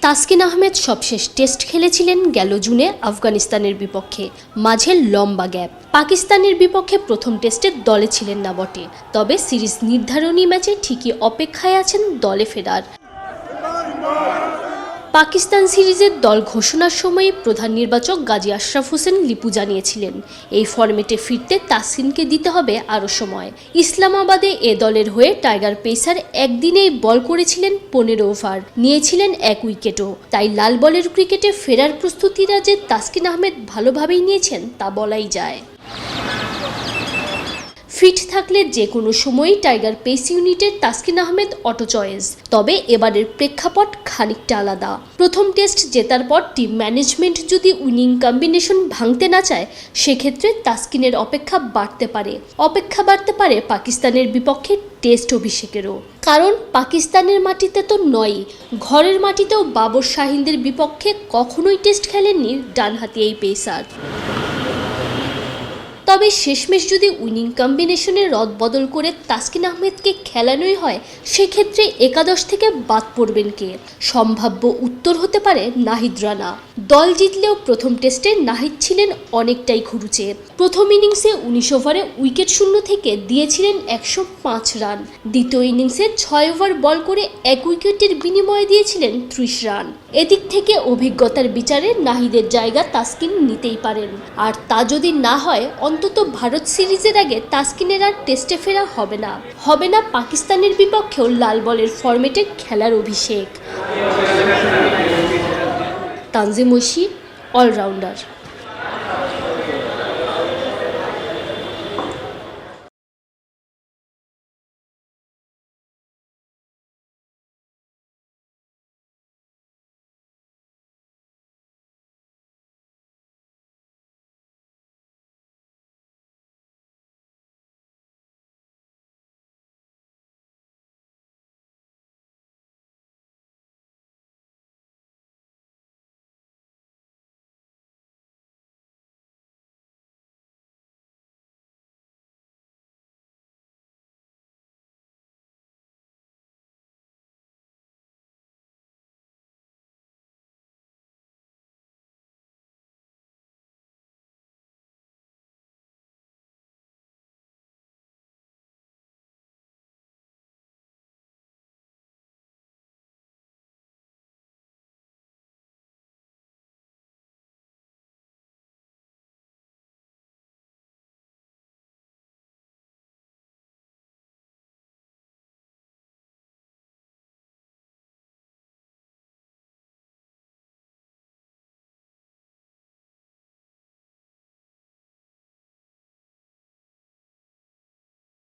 তাসকিন আহমেদ সবশেষ টেস্ট খেলেছিলেন গেল জুনে আফগানিস্তানের বিপক্ষে, মাঝে লম্বা গ্যাপ। পাকিস্তানের বিপক্ষে প্রথম টেস্টে দলে ছিলেন না বটে, তবে সিরিজ নির্ধারণী ম্যাচে ঠিকই অপেক্ষায় আছেন দলে ফেরার। পাকিস্তান সিরিজের দল ঘোষণার সময় প্রধান নির্বাচক গাজী আশরাফ হোসেন লিপু জানিয়েছিলেন, এই ফরম্যাটে ফিরতে তাসকিনকে দিতে হবে আরও সময়। ইসলামাবাদে এ দলের হয়ে টাইগার পেসার একদিনেই বল করেছিলেন পনেরো ওভার, নিয়েছিলেন এক উইকেটও। তাই লাল বলের ক্রিকেটে ফেরার প্রস্তুতিরা যে তাসকিন আহমেদ ভালোভাবেই নিয়েছেন তা বলাই যায়। ফিট থাকলে যে কোনো সময়ই টাইগার পেস ইউনিটের তাসকিন আহমেদ অটো চয়েস। তবে এবারের প্রেক্ষাপট খানিকটা আলাদা। প্রথম টেস্ট জেতার পর টিম ম্যানেজমেন্ট যদি উইনিং কম্বিনেশন ভাঙতে না চায়, সেক্ষেত্রে তাসকিনের অপেক্ষা বাড়তে পারে। অপেক্ষা বাড়তে পারে পাকিস্তানের বিপক্ষে টেস্ট অভিষেকেরও। কারণ পাকিস্তানের মাটিতে তো নয়ই, ঘরের মাটিতেও বাবর শাহিনদের বিপক্ষে কখনোই টেস্ট খেলেননি ডানহাতি এই পেসার। তবে শেষমেশ যদি উইনিং কম্বিনেশনের রদ বদল করে তাসকিন আহমেদকে খেলানোই হয়, সেক্ষেত্রে একাদশ থেকে বাদ পড়বেন কে? সম্ভাব্য উত্তর হতে পারে নাহিদ রানা। দল জিতলেও প্রথম টেস্টে নাহিদ ছিলেন অনেকটাই খুরুচে। প্রথম ইনিংসে উনিশ ওভারে উইকেট শূন্য থেকে দিয়েছিলেন একশো পাঁচ রান। দ্বিতীয় ইনিংসে ছয় ওভার বল করে এক উইকেটের বিনিময়ে দিয়েছিলেন ত্রিশ রান। এদিক থেকে অভিজ্ঞতার বিচারে নাহিদের জায়গা তাসকিন নিতেই পারেন। আর তা যদি না হয় অন্তত ভারত সিরিজের আগে তাসকিনের আর টেস্টে ফেরা হবে না। হবে না পাকিস্তানের বিপক্ষেও লাল বলের ফরম্যাটে খেলার অভিষেক। তানজিম ঐশী অলরাউন্ডার